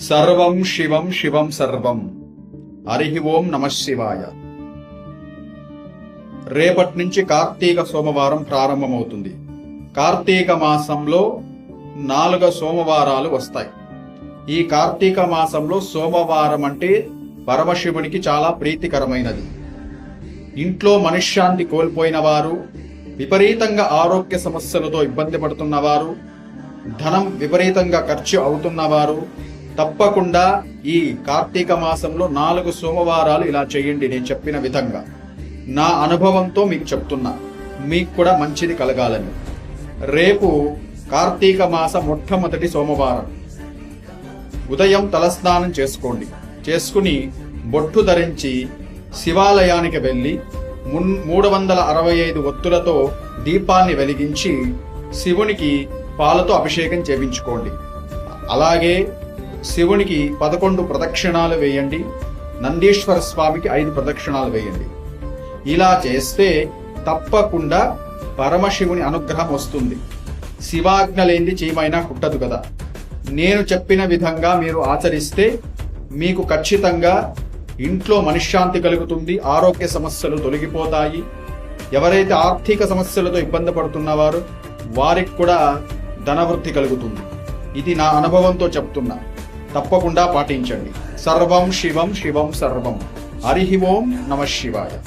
సర్వం శివం శివం సర్వం. హరి ఓం నమ శివాయ. రేపటి నుంచి కార్తీక సోమవారం ప్రారంభమవుతుంది. కార్తీక మాసంలో నాలుగు సోమవారాలు వస్తాయి. ఈ కార్తీక మాసంలో సోమవారం అంటే పరమశివునికి చాలా ప్రీతికరమైనది. ఇంట్లో మనశ్శాంతి కోల్పోయిన వారు విపరీతంగా ఆరోగ్య సమస్యలతో ఇబ్బంది పడుతున్నవారు ధనం విపరీతంగా ఖర్చు అవుతున్నవారు తప్పకుండా ఈ కార్తీక మాసంలో నాలుగు సోమవారాలు ఇలా చేయండి నేను చెప్పిన విధంగా. నా అనుభవంతో మీకు చెప్తున్నా. మీకు కూడా మంచిది కలగాలని. రేపు కార్తీక మాస మొట్టమొదటి సోమవారం. ఉదయం తలస్నానం చేసుకోండి. చేసుకుని బొట్టు ధరించి శివాలయానికి వెళ్ళి మున్ మూడు వందల అరవై ఐదు ఒత్తులతో దీపాన్ని వెలిగించి శివునికి పాలతో అభిషేకం చేయించుకోండి అలాగే శివునికి పదకొండు ప్రదక్షిణాలు వేయండి నందీశ్వర స్వామికి ఐదు ప్రదక్షిణాలు వేయండి. ఇలా చేస్తే తప్పకుండా పరమశివుని అనుగ్రహం వస్తుంది. శివాజ్ఞ లేని చీమైనా కుట్టదు కదా. నేను చెప్పిన విధంగా మీరు ఆచరిస్తే మీకు ఖచ్చితంగా ఇంట్లో మనశ్శాంతి కలుగుతుంది ఆరోగ్య సమస్యలు తొలగిపోతాయి. ఎవరైతే ఆర్థిక సమస్యలతో ఇబ్బంది పడుతున్నవారు వారికి కూడా ధనవృద్ధి కలుగుతుంది. ఇది నా అనుభవంతో చెప్తున్నా. తప్పకుండా పాటించండి. సర్వం శివం శివం సర్వం. హరి ఓం నమ శివాయ.